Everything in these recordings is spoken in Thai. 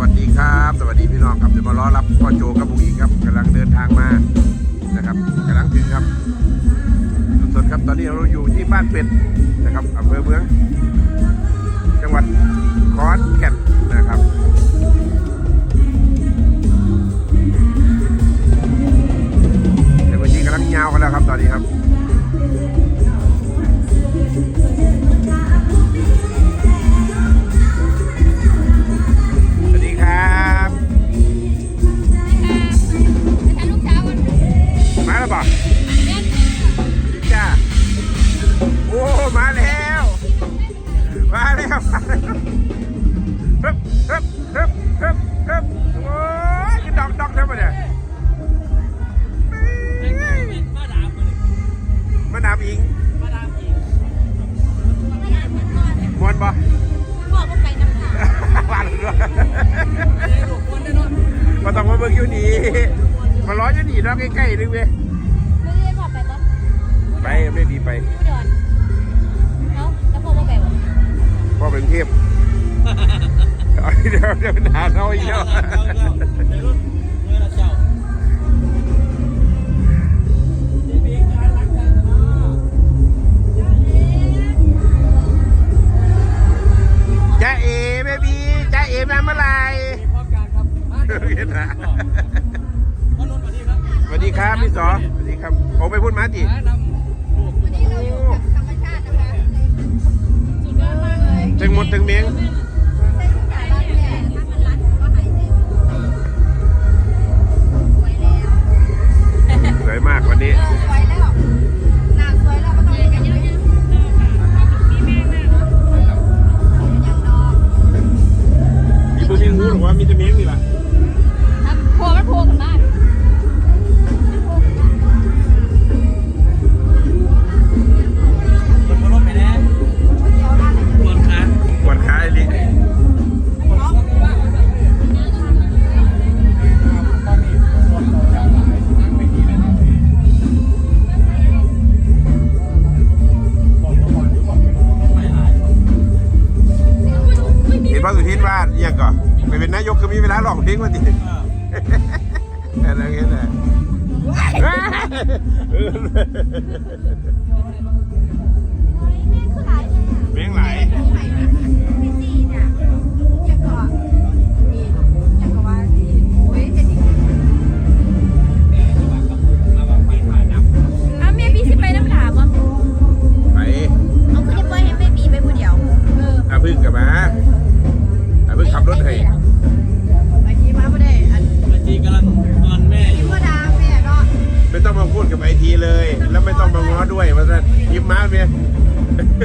วัสดีครับ สวัสดีพี่น้องครับจะมารอรับพ่อโจกับบุงอิงครับกำลังเดินทางมานะครับกำลังถึงครับสดๆครับตอนนี้เราอยู่ที่บ้านเป็ดนะครับอำเภอเมือง จังหวัดขอนแก่นนะครับ แล้วป่ะจ้าโอ้มาแล้ว มาแล้วมาแล้วฮึบฮึบฮึบ ร้อยอยู่นี่เนาะใกล้ๆนึงเว้ยไปไม่ดีไปพ่อเป็นเทพเอาเดี๋ยวเดี๋ยวหนาเขาอีกแล้ว ผมไปพูดมาจิถึงหมดถึงเมียง เวลาร้องเพ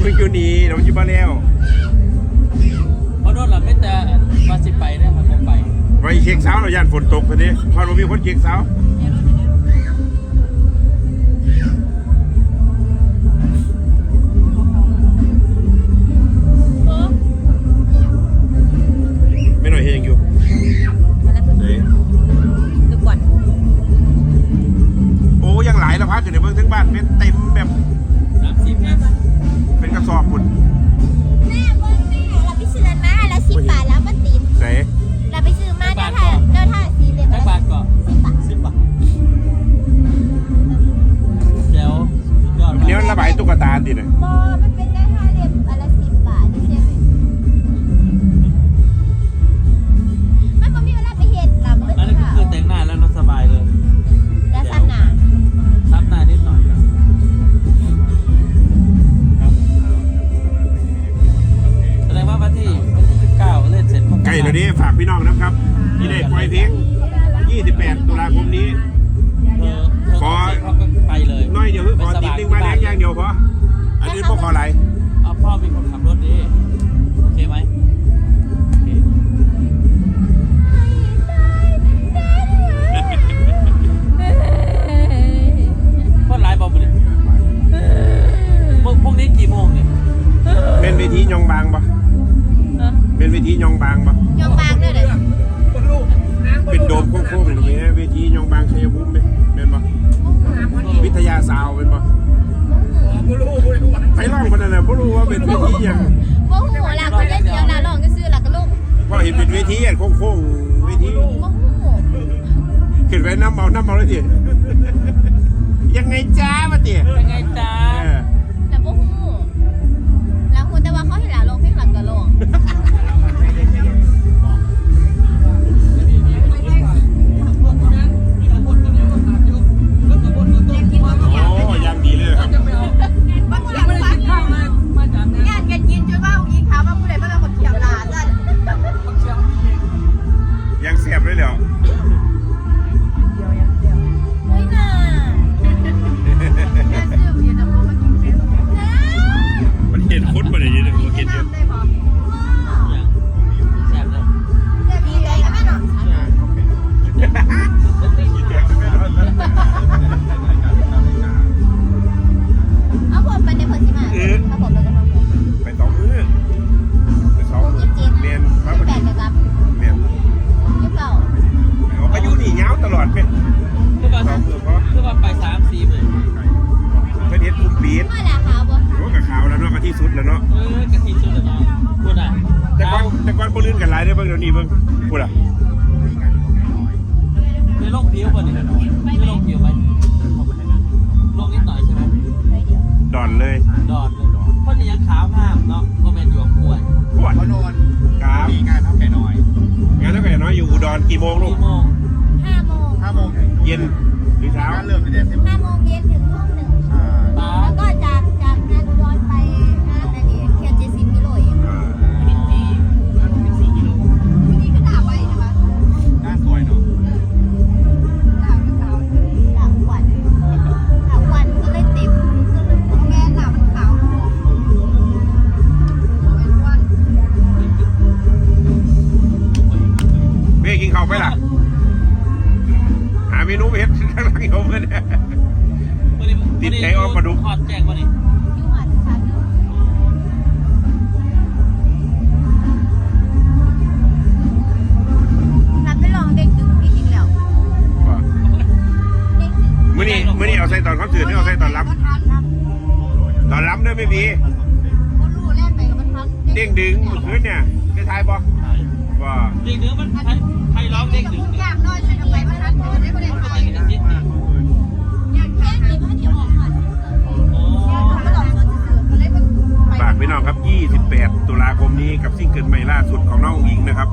รู้มีคนมึงอยู่นี่เราอยู่บ้านแล้วไว้เช็คเช้าเราย่านฝนตกทีนี้พอเรามีคนเช็คเช้า นี้ขอไปเลยน้อยเดียวคืขอติดติ้งงมาแล้วอย่างเดียวพออันนี้พ่อขออะไรพ่อเป็นคนขับรถดิโอเคไหม สาวเป็นปะไปล่องมันน่ะเพราะรู้ว่าเป็นเวทีอย่างโมโหหลัคนเดียวนะลองก็ซื้อหลัก็ลงว่าเห็นเป็นเวทีอย่างโค้งๆเวทีขึ้นไปน้ำเมาน้ำเมาเลยดิยังไงจ้ามาเตี๋ยยังไงจ้า นาะก็เป็นอยู่กับขวดขวดเอาโนครับงานเท่าแก่น้อยงานเท่าแก่น้อยอยู่อุดรกี่โมงลูกกี่โมงห้าโมงห้าโมงเย็นหรือเช้าเริ่มตั้งแต่ห้าโมง ด็กมันไทยร้องเด็กหนือเนี่ยฝากพี่น้องครับ 28 ตุลาคมนี้กับซิ่งเกินใหม่ล่าสุดของน้องอิงนะครับ